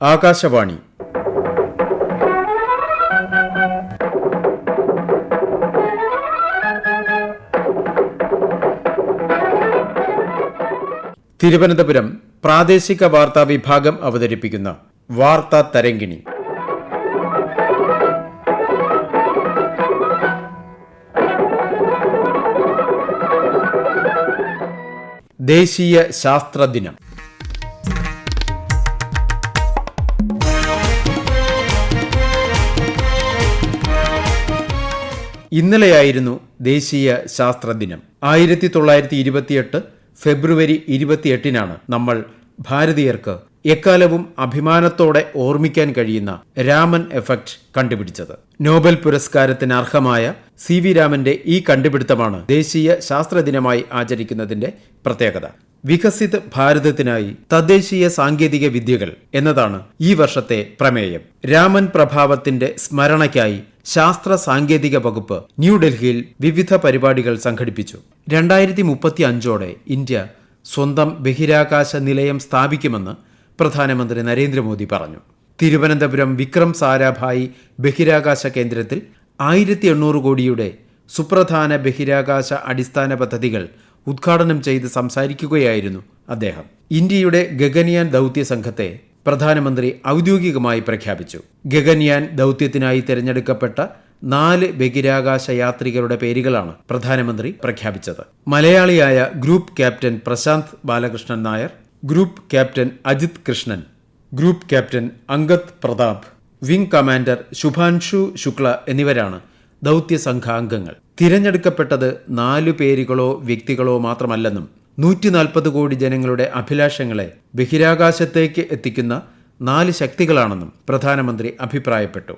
ആകാശവാണി. തിരുവനന്തപുരം പ്രാദേശിക വാർത്താ വിഭാഗം അവതരിപ്പിക്കുന്ന വാർത്താ തരങ്കിണി ദേശീയ ശാസ്ത്ര ഇന്നലെയായിരുന്നു ദേശീയ ശാസ്ത്ര ദിനം ആയിരത്തി തൊള്ളായിരത്തി ഇരുപത്തിയെട്ട് ഫെബ്രുവരി ഇരുപത്തിയെട്ടിനാണ് നമ്മൾ ഭാരതീയർക്ക് എക്കാലവും അഭിമാനത്തോടെ ഓർമ്മിക്കാൻ കഴിയുന്ന രാമൻ എഫക്റ്റ് കണ്ടുപിടിച്ചത്. നോബൽ പുരസ്കാരത്തിന് അർഹമായ സി വി രാമന്റെ ഈ കണ്ടുപിടുത്തമാണ് ദേശീയ ശാസ്ത്ര ദിനമായി ആചരിക്കുന്നതിന്റെ പ്രത്യേകത. വികസിത ഭാരതത്തിനായി തദ്ദേശീയ സാങ്കേതിക വിദ്യകൾ എന്നതാണ് ഈ വർഷത്തെ പ്രമേയം. രാമൻ പ്രഭാവത്തിന്റെ സ്മരണയ്ക്കായി ശാസ്ത്ര സാങ്കേതിക വകുപ്പ് ന്യൂഡൽഹിയിൽ വിവിധ പരിപാടികൾ സംഘടിപ്പിച്ചു. രണ്ടായിരത്തി മുപ്പത്തി അഞ്ചോടെ ഇന്ത്യ സ്വന്തം ബഹിരാകാശ നിലയം സ്ഥാപിക്കുമെന്ന് പ്രധാനമന്ത്രി നരേന്ദ്രമോദി പറഞ്ഞു. തിരുവനന്തപുരം വിക്രം സാരാഭായി ബഹിരാകാശ കേന്ദ്രത്തിൽ ആയിരത്തി എണ്ണൂറ് കോടിയുടെ സുപ്രധാന ബഹിരാകാശ അടിസ്ഥാന പദ്ധതികൾ ഉദ്ഘാടനം ചെയ്ത് സംസാരിക്കുകയായിരുന്നു അദ്ദേഹം. ഇന്ത്യയുടെ ഗഗനിയാൻ ദൗത്യ സംഘത്തെ പ്രധാനമന്ത്രി ഔദ്യോഗികമായി പ്രഖ്യാപിച്ചു. ഗഗൻയാൻ ദൗത്യത്തിനായി തിരഞ്ഞെടുക്കപ്പെട്ട നാല് ബഹിരാകാശ യാത്രികരുടെ പേരുകളാണ് പ്രധാനമന്ത്രി പ്രഖ്യാപിച്ചത്. മലയാളിയായ group captain Prashanth Balakrishnan Nair group captain Ajith Krishnan group captain Angad Pratap wing commander Shubhanshu Shukla എന്നിവരാണ് ദൗത്യ സംഘാംഗങ്ങൾ തിരഞ്ഞെടുക്കപ്പെട്ടത് നാലു പേരുകളോ വ്യക്തികളോ മാത്രമല്ലെന്നും നൂറ്റി നാൽപ്പത് കോടി ജനങ്ങളുടെ അഭിലാഷങ്ങളെ ബഹിരാകാശത്തേക്ക് എത്തിക്കുന്ന നാല് ശക്തികളാണെന്നും പ്രധാനമന്ത്രി അഭിപ്രായപ്പെട്ടു.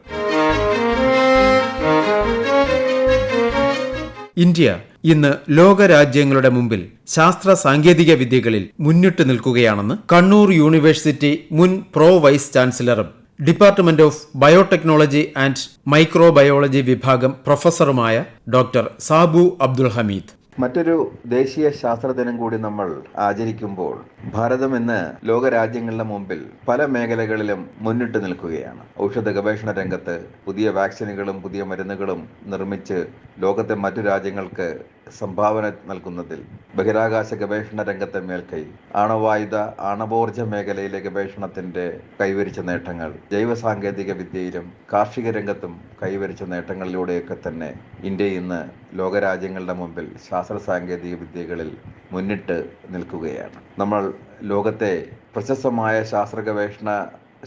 ഇന്ത്യ ഇന്ന് ലോകരാജ്യങ്ങളുടെ മുമ്പിൽ ശാസ്ത്ര സാങ്കേതിക വിദ്യകളിൽ മുന്നിട്ട് നിൽക്കുകയാണെന്ന് കണ്ണൂർ യൂണിവേഴ്സിറ്റി മുൻ pro vice ചാൻസലറും department of biotechnology and microbiology വിഭാഗം പ്രൊഫസറുമായ ഡോക്ടർ സാബു അബ്ദുൾ ഹമീദ്. മറ്റൊരു ദേശീയ ശാസ്ത്ര ദിനം കൂടി നമ്മൾ ആചരിക്കുമ്പോൾ ഭാരതം ഇന്ന് ലോകരാജ്യങ്ങളുടെ മുമ്പിൽ പല മേഖലകളിലും മുന്നിട്ട് നിൽക്കുകയാണ്. ഔഷധ ഗവേഷണ രംഗത്ത് പുതിയ വാക്സിനുകളും പുതിയ മരുന്നുകളും നിർമ്മിച്ച് ലോകത്തെ മറ്റു രാജ്യങ്ങൾക്ക് സംഭാവന നൽകുന്നതിൽ ബഹിരാകാശ ഗവേഷണ രംഗത്തെ മേൽക്കൈ ആണവായുധ ആണവോർജ മേഖലയിലെ ഗവേഷണത്തിന്റെ കൈവരിച്ച നേട്ടങ്ങൾ ജൈവ സാങ്കേതിക വിദ്യയിലും കാർഷിക രംഗത്തും കൈവരിച്ച നേട്ടങ്ങളിലൂടെയൊക്കെ തന്നെ ഇന്ത്യ ഇന്ന് ലോകരാജ്യങ്ങളുടെ മുമ്പിൽ ശാസ്ത്ര സാങ്കേതിക വിദ്യകളിൽ മുന്നിട്ട് നിൽക്കുകയാണ്. നമ്മൾ ലോകത്തെ പ്രശസ്തമായ ശാസ്ത്ര ഗവേഷണ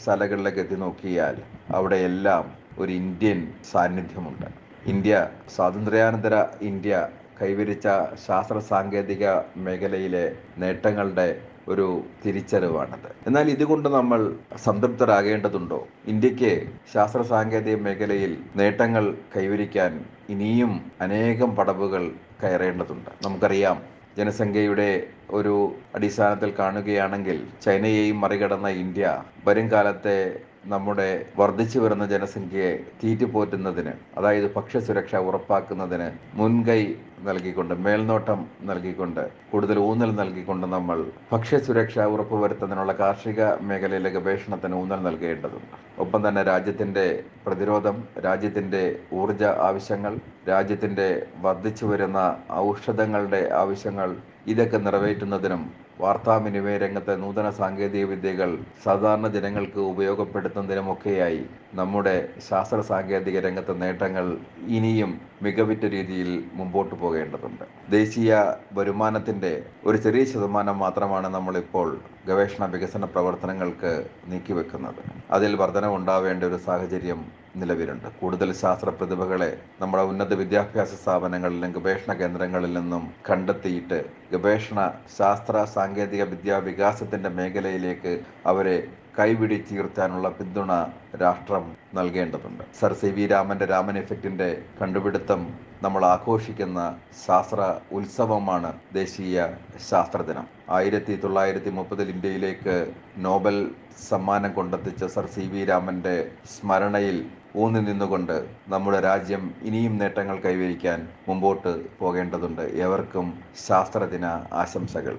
ശാലകളിലേക്ക് എത്തി നോക്കിയാൽ അവിടെയെല്ലാം ഒരു ഇന്ത്യൻ സാന്നിധ്യമുണ്ട്. ഇന്ത്യ സ്വാതന്ത്ര്യാനന്തര ഇന്ത്യ കൈവരിച്ച ശാസ്ത്ര സാങ്കേതിക മേഖലയിലെ നേട്ടങ്ങളുടെ ഒരു തിരിച്ചറിവാണത്. എന്നാൽ ഇതുകൊണ്ട് നമ്മൾ സംതൃപ്തരാകേണ്ടതുണ്ടോ? ഇന്ത്യയ്ക്ക് ശാസ്ത്ര സാങ്കേതിക മേഖലയിൽ നേട്ടങ്ങൾ കൈവരിക്കാൻ ഇനിയും അനേകം പടവുകൾ കയറേണ്ടതുണ്ട്. നമുക്കറിയാം ജനസംഖ്യയുടെ ഒരു അടിസ്ഥാനത്തിൽ കാണുകയാണെങ്കിൽ ചൈനയെയും മറികടന്ന ഇന്ത്യ വരും കാലത്തെ നമ്മുടെ വർദ്ധിച്ചു വരുന്ന ജനസംഖ്യയെ തീറ്റിപ്പോറ്റുന്നതിന് അതായത് ഭക്ഷ്യസുരക്ഷ ഉറപ്പാക്കുന്നതിന് മുൻകൈ നൽകിക്കൊണ്ട് മേൽനോട്ടം നൽകിക്കൊണ്ട് കൂടുതൽ ഊന്നൽ നൽകിക്കൊണ്ട് നമ്മൾ ഭക്ഷ്യസുരക്ഷ ഉറപ്പുവരുത്തുന്നതിനുള്ള കാർഷിക മേഖലയിലെ ഗവേഷണത്തിന് ഊന്നൽ നൽകേണ്ടതുണ്ട്. ഒപ്പം തന്നെ രാജ്യത്തിന്റെ പ്രതിരോധം രാജ്യത്തിന്റെ ഊർജ ആവശ്യങ്ങൾ രാജ്യത്തിന്റെ വർദ്ധിച്ചു വരുന്ന ഔഷധങ്ങളുടെ ആവശ്യങ്ങൾ ഇതൊക്കെ നിറവേറ്റുന്നതിനും വാർത്താവിനിമയ രംഗത്തെ നൂതന സാങ്കേതിക വിദ്യകൾ സാധാരണ ജനങ്ങൾക്ക് ഉപയോഗപ്പെടുത്തുന്നതിനുമൊക്കെയായി നമ്മുടെ ശാസ്ത്ര സാങ്കേതിക രംഗത്തെ നേട്ടങ്ങൾ ഇനിയും മികവിറ്റ രീതിയിൽ മുമ്പോട്ട് പോകേണ്ടതുണ്ട്. ദേശീയ വരുമാനത്തിന്റെ ഒരു ചെറിയ ശതമാനം മാത്രമാണ് നമ്മളിപ്പോൾ ഗവേഷണ വികസന പ്രവർത്തനങ്ങൾക്ക് നീക്കിവെക്കുന്നത്. അതിൽ വർധനവുണ്ടാവേണ്ട ഒരു സാഹചര്യം നിലവിലുണ്ട്. കൂടുതൽ ശാസ്ത്ര പ്രതിഭകളെ നമ്മുടെ ഉന്നത വിദ്യാഭ്യാസ സ്ഥാപനങ്ങളിലും ഗവേഷണ കേന്ദ്രങ്ങളിൽ നിന്നും കണ്ടെത്തിയിട്ട് ഗവേഷണ ശാസ്ത്ര സാങ്കേതിക വിദ്യാ വികാസത്തിന്റെ മേഖലയിലേക്ക് അവരെ കൈപിടിച്ചുയർത്താനുള്ള പിന്തുണ രാഷ്ട്രം നൽകേണ്ടതുണ്ട്. സർ സി വി രാമന്റെ രാമൻ എഫക്റ്റിന്റെ കണ്ടുപിടുത്തം നമ്മൾ ആഘോഷിക്കുന്ന ശാസ്ത്ര ഉത്സവമാണ് ദേശീയ ശാസ്ത്രദിനം ആയിരത്തി തൊള്ളായിരത്തി മുപ്പതിൽ ഇന്ത്യയിലേക്ക് നോബൽ സമ്മാനം കൊണ്ടെത്തിച്ച സർ സി വി രാമന്റെ സ്മരണയിൽ ഊന്നി നിന്നുകൊണ്ട് നമ്മുടെ രാജ്യം ഇനിയും നേട്ടങ്ങൾ കൈവരിക്കാൻ മുമ്പോട്ട് പോകേണ്ടതുണ്ട്. ഏവർക്കും ശാസ്ത്രദിന ആശംസകൾ.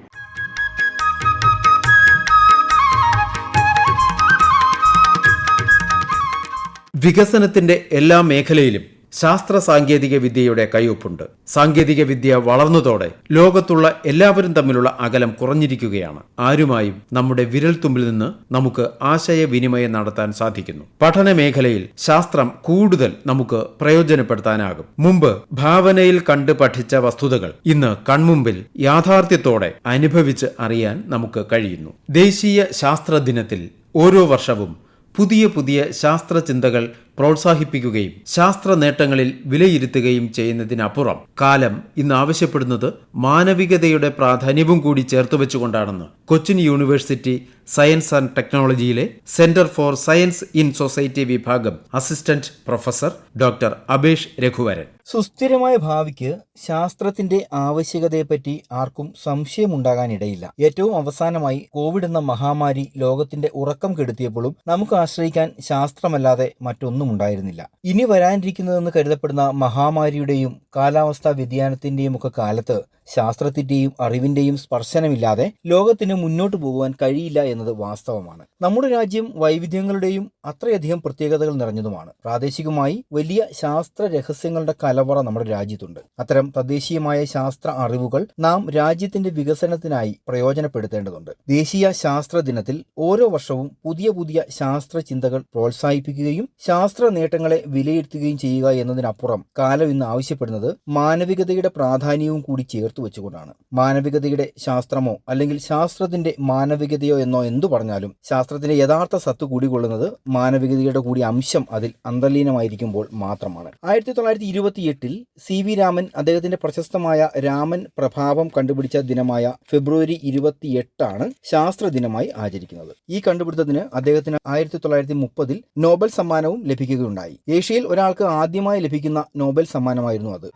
വികസനത്തിന്റെ എല്ലാ മേഖലയിലും ശാസ്ത്ര സാങ്കേതിക വിദ്യയുടെ കയ്യൊപ്പുണ്ട് സാങ്കേതിക വിദ്യ വളർന്നതോടെ ലോകത്തുള്ള എല്ലാവരും തമ്മിലുള്ള അകലം കുറഞ്ഞിരിക്കുകയാണ്. ആരുമായും നമ്മുടെ വിരൽത്തുമ്പിൽ നിന്ന് നമുക്ക് ആശയവിനിമയം നടത്താൻ സാധിക്കുന്നു. പഠന മേഖലയിൽ ശാസ്ത്രം കൂടുതൽ നമുക്ക് പ്രയോജനപ്പെടുത്താനാകും. മുമ്പ് ഭാവനയിൽ കണ്ട് പഠിച്ച വസ്തുതകൾ ഇന്ന് കൺമുമ്പിൽ യാഥാർത്ഥ്യത്തോടെ അനുഭവിച്ച് അറിയാൻ നമുക്ക് കഴിയുന്നു. ദേശീയ ശാസ്ത്ര ദിനത്തിൽ ഓരോ വർഷവും പുതിയ പുതിയ ശാസ്ത്ര ചിന്തകൾ പ്രോത്സാഹിപ്പിക്കുകയും ശാസ്ത്ര നേട്ടങ്ങളിൽ വിലയിരുത്തുകയും ചെയ്യുന്നതിനപ്പുറം കാലം ഇന്ന് ആവശ്യപ്പെടുന്നത് മാനവികതയുടെ പ്രാധാന്യവും കൂടി ചേർത്ത് വെച്ചുകൊണ്ടാണെന്ന് Cochin university science and ടെക്നോളജിയിലെ centre for science in society വിഭാഗം assistant professor doctor Abhesh Raghuvaran. സുസ്ഥിരമായ ഭാവിക്ക് ശാസ്ത്രത്തിന്റെ ആവശ്യകതയെപ്പറ്റി ആർക്കും സംശയമുണ്ടാകാനിടയില്ല. ഏറ്റവും അവസാനമായി കോവിഡ് എന്ന മഹാമാരി ലോകത്തിന്റെ ഉറക്കം കെടുത്തിയപ്പോഴും നമുക്ക് ആശ്രയിക്കാൻ ശാസ്ത്രമല്ലാതെ മറ്റൊന്നും ഉണ്ടായിരുന്നില്ല. ഇനി വരാനിരിക്കുന്നതെന്ന് കരുതപ്പെടുന്ന മഹാമാരിയുടെയും കാലാവസ്ഥാ വ്യതിയാനത്തിന്റെയും ഒക്കെ കാലത്ത് ശാസ്ത്രത്തിന്റെയും അറിവിന്റെയും സ്പർശനമില്ലാതെ ലോകത്തിന് മുന്നോട്ട് പോകുവാൻ കഴിയില്ല എന്നത് വാസ്തവമാണ്. നമ്മുടെ രാജ്യം വൈവിധ്യങ്ങളുടെയും അത്രയധികം പ്രത്യേകതകൾ നിറഞ്ഞതുമാണ്. പ്രാദേശികമായി വലിയ ശാസ്ത്ര രഹസ്യങ്ങളുടെ കലവറ നമ്മുടെ രാജ്യത്തുണ്ട്. അത്തരം തദ്ദേശീയമായ ശാസ്ത്ര അറിവുകൾ നാം രാജ്യത്തിന്റെ വികസനത്തിനായി പ്രയോജനപ്പെടുത്തേണ്ടതുണ്ട്. ദേശീയ ശാസ്ത്ര ദിനത്തിൽ ഓരോ വർഷവും പുതിയ പുതിയ ശാസ്ത്ര ചിന്തകൾ പ്രോത്സാഹിപ്പിക്കുകയും ശാസ്ത്ര നേട്ടങ്ങളെ വിലയിരുത്തുകയും ചെയ്യുക എന്നതിനപ്പുറം കാലം ഇന്ന് ആവശ്യപ്പെടുന്നത് മാനവികതയുടെ പ്രാധാന്യവും കൂടി ചേർത്ത് വെച്ചുകൊണ്ടാണ്. മാനവികതയുടെ ശാസ്ത്രമോ അല്ലെങ്കിൽ ശാസ്ത്രത്തിന്റെ മാനവികതയോ എന്നോ എന്തു പറഞ്ഞാലും ശാസ്ത്രത്തിന്റെ യഥാർത്ഥ സത്ത് കൂടികൊള്ളുന്നത് മാനവികതയുടെ കൂടി അംശം അതിൽ അന്തർലീനമായിരിക്കുമ്പോൾ മാത്രമാണ്. ആയിരത്തി തൊള്ളായിരത്തി ഇരുപത്തിയെട്ടിൽ സി വി രാമൻ അദ്ദേഹത്തിന്റെ പ്രശസ്തമായ രാമൻ പ്രഭാവം കണ്ടുപിടിച്ച ദിനമായ ഫെബ്രുവരി ഇരുപത്തിയെട്ടാണ് ശാസ്ത്ര ദിനമായി ആചരിക്കുന്നത്. ഈ കണ്ടുപിടുത്തത്തിന് അദ്ദേഹത്തിന് ആയിരത്തി തൊള്ളായിരത്തി മുപ്പതിൽ നോബൽ സമ്മാനവും ലഭിക്കുകയുണ്ടായി. ഏഷ്യയിൽ ഒരാൾക്ക് ആദ്യമായി ലഭിക്കുന്ന നോബൽ സമ്മാനമായിരുന്നു അത്.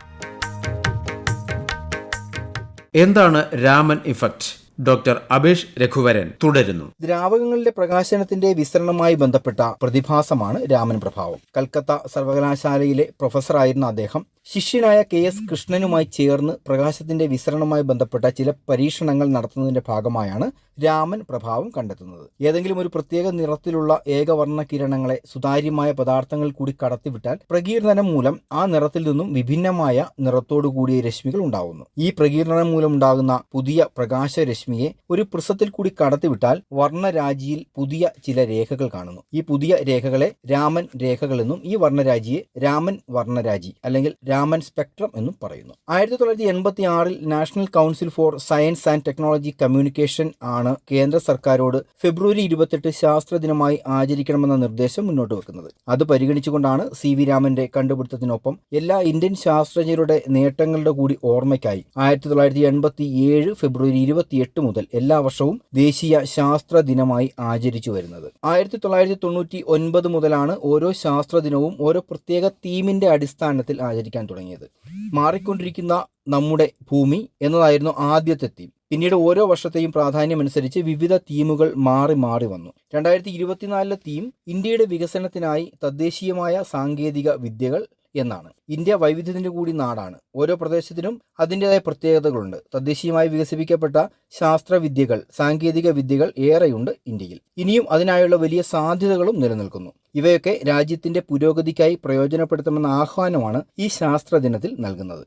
എന്താണ് രാമൻ ഇഫക്റ്റ്? ഡോക്ടർ അബേഷ് രഘുവരൻ തുടരുന്നു. ദ്രാവകങ്ങളുടെ പ്രകാശനത്തിന്റെ വിസ്തരണവുമായി ബന്ധപ്പെട്ട പ്രതിഭാസമാണ് രാമൻ പ്രഭാവം. കൽക്കത്ത സർവകലാശാലയിലെ പ്രൊഫസറായിരുന്ന അദ്ദേഹം ശിഷ്യനായ കെ എസ് കൃഷ്ണനുമായി ചേർന്ന് പ്രകാശത്തിന്റെ വിസ്തരണവുമായി ബന്ധപ്പെട്ട ചില പരീക്ഷണങ്ങൾ നടത്തുന്നതിന്റെ ഭാഗമായാണ് രാമൻ പ്രഭാവം കണ്ടെത്തുന്നത്. ഏതെങ്കിലും ഒരു പ്രത്യേക നിറത്തിലുള്ള ഏകവർണ കിരണങ്ങളെ സുതാര്യമായ പദാർത്ഥങ്ങൾ കൂടി കടത്തിവിട്ടാൽ പ്രകീർണനം മൂലം ആ നിറത്തിൽ നിന്നും വിഭിന്നമായ നിറത്തോടു കൂടിയ രശ്മികൾ ഉണ്ടാകുന്നു ഈ പ്രകീർണനം മൂലം ഉണ്ടാകുന്ന പുതിയ പ്രകാശ രശ്മിയെ ഒരു പ്രിസത്തിൽ കൂടി കടത്തിവിട്ടാൽ വർണരാജിയിൽ പുതിയ ചില രേഖകൾ കാണുന്നു. ഈ പുതിയ രേഖകളെ രാമൻ രേഖകൾ എന്നും ഈ വർണരാജിയെ രാമൻ വർണരാജി അല്ലെങ്കിൽ രാമൻ സ്പെക്ട്രം എന്നും പറയുന്നു. ആയിരത്തി തൊള്ളായിരത്തി എൺപത്തി ആറിൽ national council for science and technology communication ആണ് കേന്ദ്ര സർക്കാരോട് ഫെബ്രുവരി ഇരുപത്തെട്ട് ശാസ്ത്രദിനമായി ആചരിക്കണമെന്ന നിർദ്ദേശം മുന്നോട്ട് വെക്കുന്നത്. അത് പരിഗണിച്ചുകൊണ്ടാണ് സി വി രാമന്റെ കണ്ടുപിടുത്തത്തിനൊപ്പം എല്ലാ ഇന്ത്യൻ ശാസ്ത്രജ്ഞരുടെ നേട്ടങ്ങളുടെ കൂടി ഓർമ്മയ്ക്കായി ആയിരത്തി തൊള്ളായിരത്തി എൺപത്തി ഏഴ് ഫെബ്രുവരി ഇരുപത്തിയെട്ട് മുതൽ എല്ലാ വർഷവും ദേശീയ ശാസ്ത്ര ദിനമായി ആചരിച്ചു വരുന്നത്. ആയിരത്തി തൊള്ളായിരത്തി തൊണ്ണൂറ്റി ഒൻപത് മുതലാണ് ഓരോ ശാസ്ത്ര ദിനവും ഓരോ പ്രത്യേക തീമിന്റെ അടിസ്ഥാനത്തിൽ ആചരിക്കാൻ തുടങ്ങിയത്. മാറിക്കൊണ്ടിരിക്കുന്ന നമ്മുടെ ഭൂമി എന്നതായിരുന്നു ആദ്യത്തെ തീം. പിന്നീട് ഓരോ വർഷത്തെയും പ്രാധാന്യമനുസരിച്ച് വിവിധ തീമുകൾ മാറി മാറി വന്നു. രണ്ടായിരത്തി ഇരുപത്തിനാലിലെ തീം ഇന്ത്യയുടെ വികസനത്തിനായി തദ്ദേശീയമായ സാങ്കേതിക വിദ്യകൾ എന്നാണ്. ഇന്ത്യ വൈവിധ്യത്തിന്റെ കൂടി നാടാണ്. ഓരോ പ്രദേശത്തിനും അതിന്റെതായ പ്രത്യേകതകളുണ്ട്. തദ്ദേശീയമായി വികസിപ്പിക്കപ്പെട്ട ശാസ്ത്രവിദ്യകൾ സാങ്കേതിക വിദ്യകൾ ഏറെയുണ്ട് ഇന്ത്യയിൽ. ഇനിയും അതിനായുള്ള വലിയ സാധ്യതകളും നിലനിൽക്കുന്നു. ഇവയൊക്കെ രാജ്യത്തിന്റെ പുരോഗതിക്കായി പ്രയോജനപ്പെടുത്തുമെന്ന ആഹ്വാനമാണ് ഈ ശാസ്ത്ര ദിനത്തിൽ നൽകുന്നത്.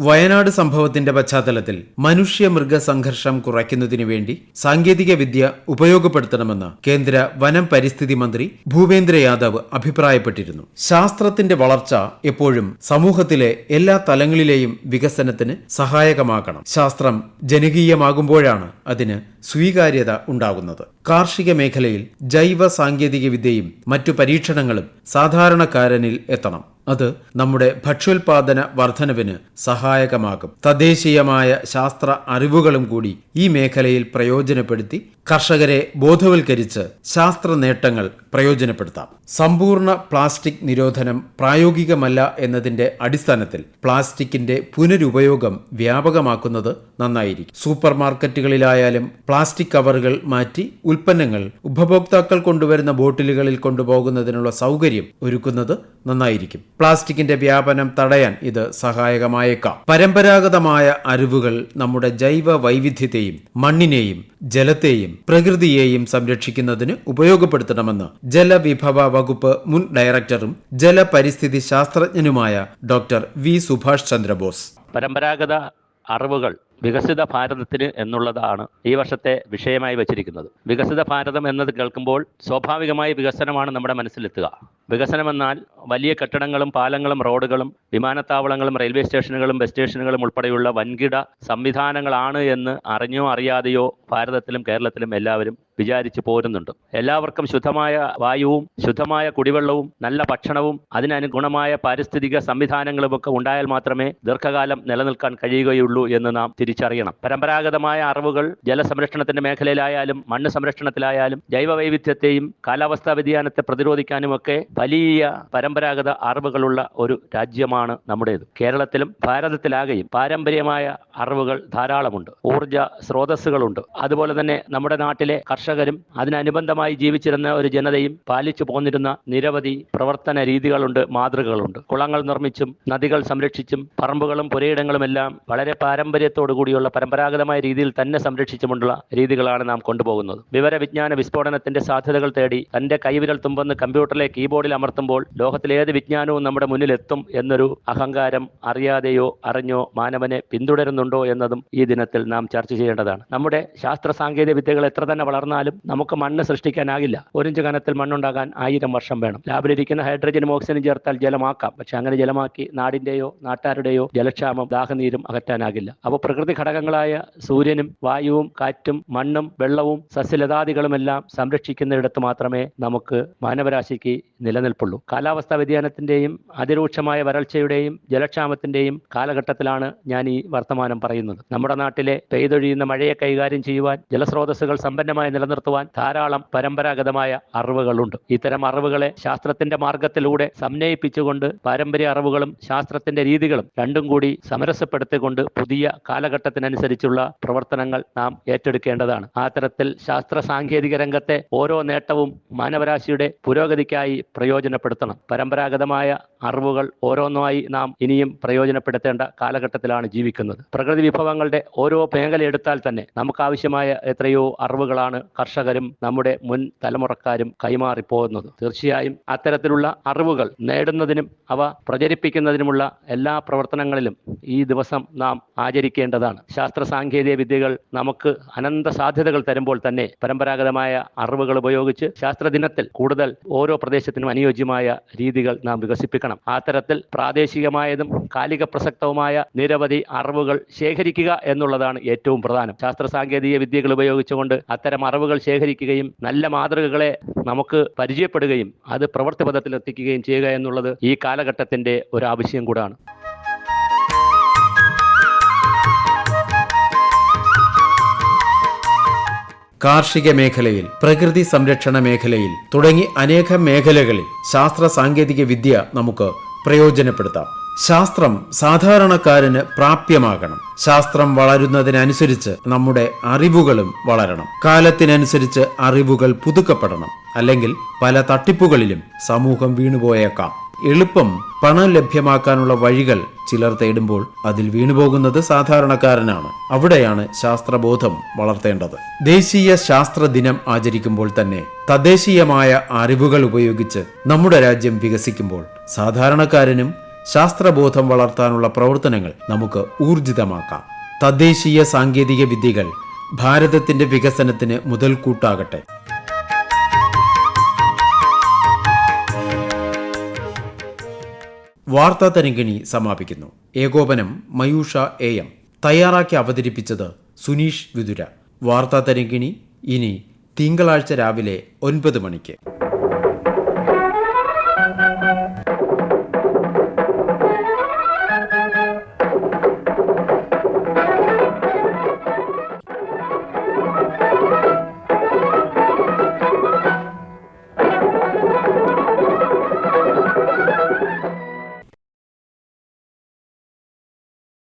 വയനാട് സംഭവത്തിന്റെ പശ്ചാത്തലത്തിൽ മനുഷ്യ മൃഗ സംഘർഷം കുറയ്ക്കുന്നതിനു വേണ്ടി സാങ്കേതിക വിദ്യ ഉപയോഗപ്പെടുത്തണമെന്ന് കേന്ദ്ര വനം പരിസ്ഥിതി മന്ത്രി ഭൂപേന്ദ്ര യാദവ് അഭിപ്രായപ്പെട്ടിരുന്നു. ശാസ്ത്രത്തിന്റെ വളർച്ച എപ്പോഴും സമൂഹത്തിലെ എല്ലാ തലങ്ങളിലെയും വികസനത്തിന് സഹായകമാകണം. ശാസ്ത്രം ജനകീയമാകുമ്പോഴാണ് അതിന് സ്വീകാര്യത ഉണ്ടാകുന്നത്. കാർഷിക മേഖലയിൽ ജൈവ സാങ്കേതിക വിദ്യയും മറ്റു പരീക്ഷണങ്ങളും സാധാരണക്കാരനിൽ എത്തണം. അത് നമ്മുടെ ഭക്ഷ്യോൽപാദന വർധനവിന് സഹായകമാകും. തദ്ദേശീയമായ ശാസ്ത്ര അറിവുകളും കൂടി ഈ മേഖലയിൽ പ്രയോജനപ്പെടുത്തി കർഷകരെ ബോധവൽക്കരിച്ച് ശാസ്ത്ര നേട്ടങ്ങൾ പ്രയോജനപ്പെടുത്താം. സമ്പൂർണ പ്ലാസ്റ്റിക് നിരോധനം പ്രായോഗികമല്ല എന്നതിന്റെ അടിസ്ഥാനത്തിൽ പ്ലാസ്റ്റിക്കിന്റെ പുനരുപയോഗം വ്യാപകമാക്കുന്നത് നന്നായിരിക്കും. സൂപ്പർ മാർക്കറ്റുകളിലായാലും പ്ലാസ്റ്റിക് കവറുകൾ മാറ്റി ഉൽപ്പന്നങ്ങൾ ഉപഭോക്താക്കൾ കൊണ്ടുവരുന്ന ബോട്ടിലുകളിൽ കൊണ്ടുപോകുന്നതിനുള്ള സൗകര്യം ഒരുക്കുന്നത് നന്നായിരിക്കും. പ്ലാസ്റ്റിക്കിന്റെ വ്യാപനം തടയാൻ ഇത് സഹായകമായേക്കാം. പരമ്പരാഗതമായ അറിവുകൾ നമ്മുടെ ജൈവ വൈവിധ്യത്തെയും മണ്ണിനെയും ജലത്തെയും പ്രകൃതിയെയും സംരക്ഷിക്കുന്നതിന് ഉപയോഗപ്പെടുത്തണമെന്ന് ജലവിഭവ വകുപ്പ് മുൻ ഡയറക്ടറും ജലപരിസ്ഥിതി ശാസ്ത്രജ്ഞനുമായ ഡോക്ടർ വി സുഭാഷ് ചന്ദ്രബോസ്. പരമ്പരാഗത അറിവുകൾ വികസിത ഭാരതത്തിന് എന്നുള്ളതാണ് ഈ വർഷത്തെ വിഷയമായി വച്ചിരിക്കുന്നത്. വികസിത ഭാരതം എന്നത് കേൾക്കുമ്പോൾ സ്വാഭാവികമായി വികസനമാണ് നമ്മുടെ മനസ്സിലെത്തുക. വികസനം എന്നാൽ വലിയ കെട്ടിടങ്ങളും പാലങ്ങളും റോഡുകളും വിമാനത്താവളങ്ങളും റെയിൽവേ സ്റ്റേഷനുകളും ബസ് സ്റ്റേഷനുകളും ഉൾപ്പെടെയുള്ള വൻകിട സംവിധാനങ്ങളാണ് എന്ന് അറിഞ്ഞോ അറിയാതെയോ ഭാരതത്തിലും കേരളത്തിലും എല്ലാവരും വിചാരിച്ചു പോരുന്നുണ്ട്. എല്ലാവർക്കും ശുദ്ധമായ വായുവും ശുദ്ധമായ കുടിവെള്ളവും നല്ല ഭക്ഷണവും അതിനനുഗുണമായ പാരിസ്ഥിതിക സംവിധാനങ്ങളുമൊക്കെ ഉണ്ടായാൽ മാത്രമേ ദീർഘകാലം നിലനിൽക്കാൻ കഴിയുകയുള്ളൂ എന്ന് നാം തിരിച്ചറിയണം. പരമ്പരാഗതമായ അറിവുകൾ ജലസംരക്ഷണത്തിന്റെ മേഖലയിലായാലും മണ്ണ് സംരക്ഷണത്തിലായാലും ജൈവവൈവിധ്യത്തെയും കാലാവസ്ഥാ വ്യതിയാനത്തെ പ്രതിരോധിക്കാനുമൊക്കെ വലിയ പരമ്പരാഗത അറിവുകളുള്ള ഒരു രാജ്യമാണ് നമ്മുടേത്. കേരളത്തിലും ഭാരതത്തിലാകെയും പാരമ്പര്യമായ അറിവുകൾ ധാരാളമുണ്ട്. ഊർജ സ്രോതസ്സുകളുണ്ട്. അതുപോലെ തന്നെ നമ്മുടെ നാട്ടിലെ കർഷകരും അതിനനുബന്ധമായി ജീവിച്ചിരുന്ന ഒരു ജനതയും പാലിച്ചു പോന്നിരുന്ന നിരവധി പ്രവർത്തന രീതികളുണ്ട് മാതൃകകളുണ്ട്. കുളങ്ങൾ നിർമ്മിച്ചും നദികൾ സംരക്ഷിച്ചും പറമ്പുകളും പുരയിടങ്ങളുമെല്ലാം വളരെ പാരമ്പര്യത്തോടു കൂടിയുള്ള പരമ്പരാഗതമായ രീതിയിൽ തന്നെ സംരക്ഷിച്ചുകൊണ്ടുള്ള രീതികളാണ് നാം കൊണ്ടുപോകുന്നത്. വിവരവിജ്ഞാന വിസ്ഫോടനത്തിന്റെ സാധ്യതകൾ തേടി തന്റെ കൈവിരൽ തുമ്പെന്ന് കമ്പ്യൂട്ടറിലെ കീബോർഡിൽ അമർത്തുമ്പോൾ ലോകത്തിലെ ഏത് വിജ്ഞാനവും നമ്മുടെ മുന്നിലെത്തും എന്നൊരു അഹങ്കാരം അറിയാതെയോ അറിഞ്ഞോ മാനവനെ പിന്തുടരുന്നുണ്ടോ എന്നതും ഈ ദിനത്തിൽ നാം ചർച്ച ചെയ്യേണ്ടതാണ്. നമ്മുടെ ശാസ്ത്ര സാങ്കേതിക വിദ്യകൾ എത്ര തന്നെ വളർന്നാലും നമുക്ക് മണ്ണ് സൃഷ്ടിക്കാനാകില്ല. ഒരിഞ്ച് കനത്തിൽ മണ്ണുണ്ടാകാൻ ആയിരം വർഷം വേണം. ലാബിലിരിക്കുന്ന ഹൈഡ്രജനും ഓക്സിജനും ചേർത്താൽ ജലമാക്കാം. പക്ഷെ അങ്ങനെ ജലമാക്കി നാടിന്റെയോ നാട്ടാരുടെയോ ജലക്ഷാമം ദാഹനീരും അകറ്റാനാകില്ല. അപ്പോൾ പ്രകൃതി ഘടകങ്ങളായ സൂര്യനും വായുവും കാറ്റും മണ്ണും വെള്ളവും സസ്യലതാദികളുമെല്ലാം സംരക്ഷിക്കുന്നിടത്ത് മാത്രമേ നമുക്ക് മാനവരാശിക്ക് നിലനിൽപ്പുള്ളൂ. കാലാവസ്ഥാ വ്യതിയാനത്തിന്റെയും അതിരൂക്ഷമായ വരൾച്ചയുടെയും ജലക്ഷാമത്തിന്റെയും കാലഘട്ടത്തിലാണ് ഞാൻ ഈ വർത്തമാനം പറയുന്നത്. നമ്മുടെ നാട്ടിലെ പെയ്തൊഴിയുന്ന മഴയെ കൈകാര്യം ചെയ്യുവാൻ ജലസ്രോതസ്സുകൾ സമ്പന്നമായി നിലനിർത്തുവാൻ ധാരാളം പരമ്പരാഗതമായ അറിവുകളുണ്ട്. ഇത്തരം അറിവുകളെ ശാസ്ത്രത്തിന്റെ മാർഗത്തിലൂടെ സമന്വയിപ്പിച്ചുകൊണ്ട് പാരമ്പര്യ അറിവുകളും ശാസ്ത്രത്തിന്റെ രീതികളും രണ്ടും കൂടി സമരസപ്പെടുത്തിക്കൊണ്ട് പുതിയ കാലഘട്ടത്തിനനുസരിച്ചുള്ള പ്രവർത്തനങ്ങൾ നാം ഏറ്റെടുക്കേണ്ടതാണ്. ആ തരത്തിൽ ശാസ്ത്ര സാങ്കേതിക രംഗത്തെ ഓരോ നേട്ടവും മാനവരാശിയുടെ പുരോഗതിക്കായി പ്രയോജനപ്പെടുത്തണം. പരമ്പരാഗതമായ അറിവുകൾ ഓരോന്നായി നാം ഇനിയും പ്രയോജനപ്പെടുത്തേണ്ട കാലഘട്ടത്തിലാണ് ജീവിക്കുന്നത്. പ്രകൃതി വിഭവങ്ങളുടെ ഓരോ മേഖല എടുത്താൽ തന്നെ നമുക്കാവശ്യമായ എത്രയോ അറിവുകളാണ് കർഷകരും നമ്മുടെ മുൻ തലമുറക്കാരും കൈമാറിപ്പോകുന്നത്. തീർച്ചയായും അത്തരത്തിലുള്ള അറിവുകൾ നേടുന്നതിനും അവ പ്രചരിപ്പിക്കുന്നതിനുമുള്ള എല്ലാ പ്രവർത്തനങ്ങളിലും ഈ ദിവസം നാം ആചരിക്കേണ്ടതാണ്. ശാസ്ത്ര സാങ്കേതിക വിദ്യകൾ നമുക്ക് അനന്ത സാധ്യതകൾ തരുമ്പോൾ തന്നെ പരമ്പരാഗതമായ അറിവുകൾ ഉപയോഗിച്ച് ശാസ്ത്ര ദിനത്തിൽ കൂടുതൽ ഓരോ പ്രദേശത്തിനും അനുയോജ്യമായ രീതികൾ നാം വികസിപ്പിക്കണം. ആ തരത്തിൽ പ്രാദേശികമായതും കാലിക പ്രസക്തവുമായ നിരവധി അറിവുകൾ ശേഖരിക്കുക എന്നുള്ളതാണ് ഏറ്റവും പ്രധാനം. ശാസ്ത്ര സാങ്കേതിക വിദ്യകൾ ഉപയോഗിച്ചുകൊണ്ട് അത്തരം അറിവുകൾ ശേഖരിക്കുകയും നല്ല മാതൃകകളെ നമുക്ക് പരിചയപ്പെടുകയും അത് പ്രവൃത്തിപഥത്തിലെത്തിക്കുകയും ചെയ്യുക എന്നുള്ളത് ഈ കാലഘട്ടത്തിന്റെ ഒരു ആവശ്യം കൂടാണ്. കാർഷിക മേഖലയിൽ പ്രകൃതി സംരക്ഷണ മേഖലയിൽ തുടങ്ങി അനേകം മേഖലകളിൽ ശാസ്ത്ര സാങ്കേതിക വിദ്യ നമുക്ക് പ്രയോജനപ്പെടുത്താം. ശാസ്ത്രം സാധാരണക്കാരന് പ്രാപ്യമാകണം. ശാസ്ത്രം വളരുന്നതിനനുസരിച്ച് നമ്മുടെ അറിവുകളും വളരണം. കാലത്തിനനുസരിച്ച് അറിവുകൾ പുതുക്കപ്പെടണം. അല്ലെങ്കിൽ പല തട്ടിപ്പുകളിലും സമൂഹം വീണുപോയേക്കാം. എളുപ്പം പണം ലഭ്യമാക്കാനുള്ള വഴികൾ ചിലർ തേടുമ്പോൾ അതിൽ വീണുപോകുന്നത് സാധാരണക്കാരനാണ്. അവിടെയാണ് ശാസ്ത്രബോധം വളർത്തേണ്ടത്. ദേശീയ ശാസ്ത്ര ദിനം ആചരിക്കുമ്പോൾ തന്നെ തദ്ദേശീയമായ അറിവുകൾ ഉപയോഗിച്ച് നമ്മുടെ രാജ്യം വികസിക്കുമ്പോൾ സാധാരണക്കാരനും ശാസ്ത്രബോധം വളർത്താനുള്ള പ്രവർത്തനങ്ങൾ നമുക്ക് ഊർജിതമാക്കാം. തദ്ദേശീയ സാങ്കേതിക വിദ്യകൾ ഭാരതത്തിന്റെ വികസനത്തിന് മുതൽക്കൂട്ടാകട്ടെ. വാർത്താ തരങ്കിണി സമാപിക്കുന്നു. ഏകോപനം മയൂഷ എ എം. തയ്യാറാക്കി അവതരിപ്പിച്ചത് സുനീഷ് വിതുര. വാർത്താ തരങ്കിണി ഇനി തിങ്കളാഴ്ച രാവിലെ ഒൻപത് മണിക്ക്.